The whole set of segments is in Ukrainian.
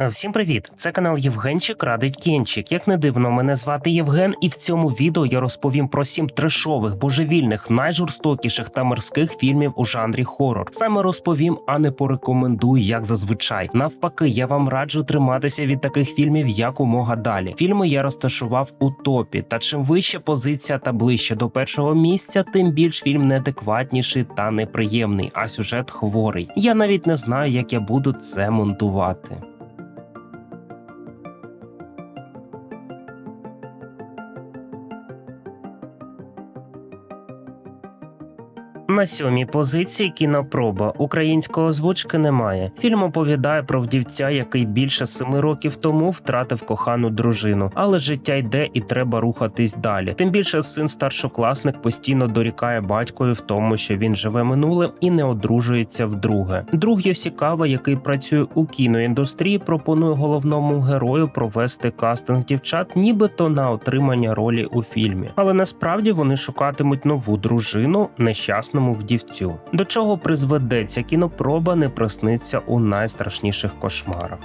Е, Всім привіт! Це канал Євгенчик Радить Кінчик. Як не дивно, мене звати Євген, і в цьому відео я розповім про сім трешових, божевільних, найжорстокіших та морських фільмів у жанрі хорор. Саме розповім, а не порекомендую, як зазвичай. Навпаки, я вам раджу триматися від таких фільмів якомога далі. Фільми я розташував у топі. Та чим вища позиція та ближче до першого місця, тим більш фільм неадекватніший та неприємний, а сюжет хворий. Я навіть не знаю, як я буду це монтувати. На сьомій позиції кінопроба української озвучки немає. Фільм оповідає про вдівця, який більше семи років тому втратив кохану дружину, але життя йде і треба рухатись далі. Тим більше син старшокласник постійно дорікає батькові в тому, що він живе минулим і не одружується вдруге. Друг Йосікава, який працює у кіноіндустрії, пропонує головному герою провести кастинг дівчат, нібито на отримання ролі у фільмі. Але насправді вони шукатимуть нову дружину нещасному вдівцю. До чого призведеться кінопроба не просниться у найстрашніших кошмарах.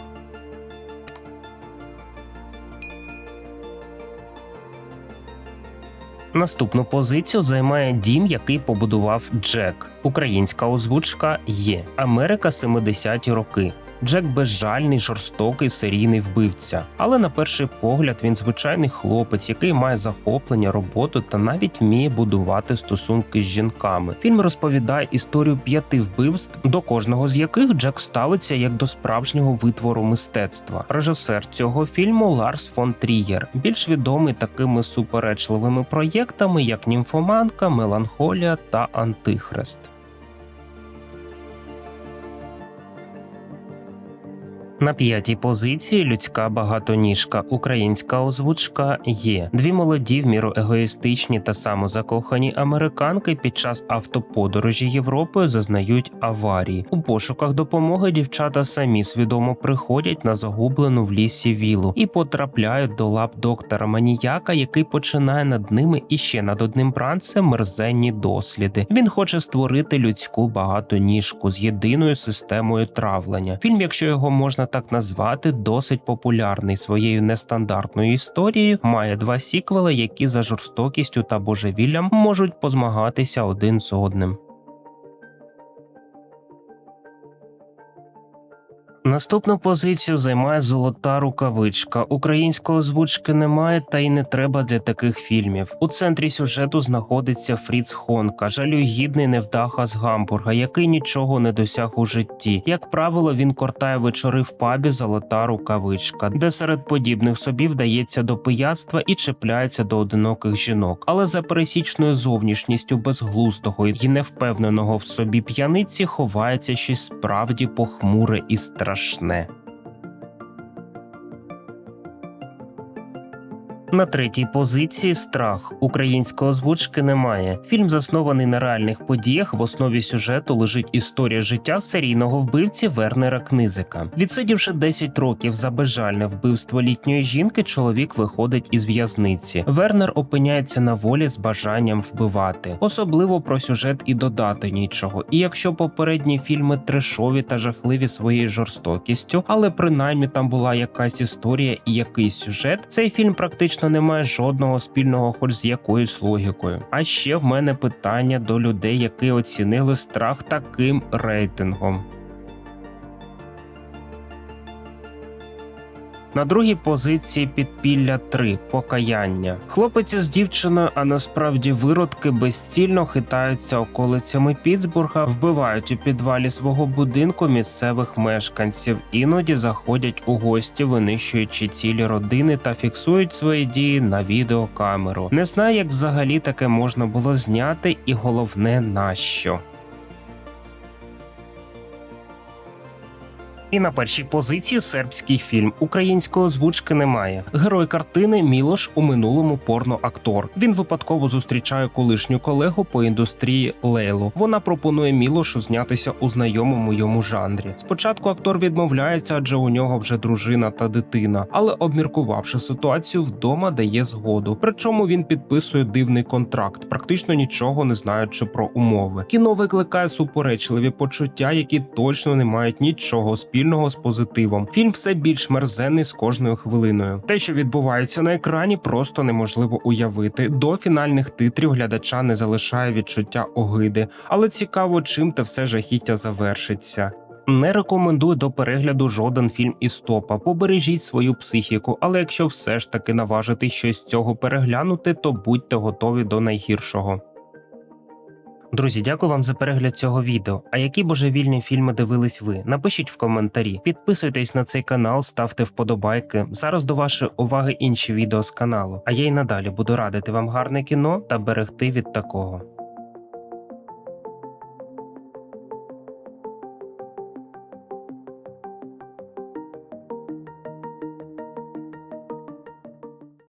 Наступну позицію займає дім, який побудував Джек. Українська озвучка є Америка 70-ті роки. Джек безжальний, жорстокий серійний вбивця. Але на перший погляд він звичайний хлопець, який має захоплення, роботу та навіть вміє будувати стосунки з жінками. Фільм розповідає історію п'яти вбивств, до кожного з яких Джек ставиться як до справжнього витвору мистецтва. Режисер цього фільму Ларс фон Трієр, більш відомий такими суперечливими проєктами, як Німфоманка, Меланхолія та Антихрест. На п'ятій позиції людська багатоніжка, українська озвучка є дві молоді, в міру егоїстичні та самозакохані американки під час автоподорожі Європою зазнають аварії. У пошуках допомоги дівчата самі свідомо приходять на загублену в лісі вілу і потрапляють до лап доктора маніяка, який починає над ними і ще над одним бранцем мерзенні досліди. Він хоче створити людську багатоніжку з єдиною системою травлення. Фільм, якщо його можна так назвати, досить популярний своєю нестандартною історією. Має два сіквели, які за жорстокістю та божевіллям можуть позмагатися один з одним. Наступну позицію займає золота рукавичка. Української озвучки немає, та й не треба для таких фільмів. У центрі сюжету знаходиться Фріц Хонка, жалюгідний невдаха з Гамбурга, який нічого не досяг у житті. Як правило, він кортає вечори в пабі Золота рукавичка, де серед подібних собі вдається до пияцтва і чіпляється до одиноких жінок. Але за пересічною зовнішністю безглуздого і невпевненого в собі п'яниці ховається щось справді похмуре і страшне страшне. На третій позиції страх української озвучки немає. Фільм заснований на реальних подіях. В основі сюжету лежить історія життя серійного вбивці Вернера Книзика. Відсидівши 10 років за безжальне вбивство літньої жінки, чоловік виходить із в'язниці. Вернер опиняється на волі з бажанням вбивати. Особливо про сюжет і додати нічого. І якщо попередні фільми трешові та жахливі своєю жорстокістю, але принаймні там була якась історія і якийсь сюжет, цей фільм практично не має жодного спільного, хоч з якоюсь логікою. А ще в мене питання до людей, які оцінили страх таким рейтингом. На другій позиції підпілля 3 покаяння. Хлопець з дівчиною, а насправді виродки безцільно хитаються околицями Пітсбурга, вбивають у підвалі свого будинку місцевих мешканців, іноді заходять у гості, винищуючи цілі родини та фіксують свої дії на відеокамеру. Не знаю, як взагалі таке можна було зняти, і головне нащо. І на першій позиції сербський фільм української озвучки немає. Герой картини Мілош у минулому порноактор. Він випадково зустрічає колишню колегу по індустрії Лейлу. Вона пропонує Мілошу знятися у знайомому йому жанрі. Спочатку актор відмовляється, адже у нього вже дружина та дитина, але обміркувавши ситуацію вдома, дає згоду. Причому він підписує дивний контракт, практично нічого не знаючи про умови. Кіно викликає суперечливі почуття, які точно не мають нічого спільного спільного з позитивом. Фільм все більш мерзенний з кожною хвилиною. Те, що відбувається на екрані, просто неможливо уявити. До фінальних титрів глядача не залишає відчуття огиди, але цікаво, чим те все жахіття завершиться. Не рекомендую до перегляду жоден фільм із топа. Побережіть свою психіку, але якщо все ж таки наважити щось з цього переглянути, то будьте готові до найгіршого. Друзі, дякую вам за перегляд цього відео. А які божевільні фільми дивились ви? Напишіть в коментарі. Підписуйтесь на цей канал, ставте вподобайки. Зараз до вашої уваги інші відео з каналу. А я й надалі буду радити вам гарне кіно та берегти від такого.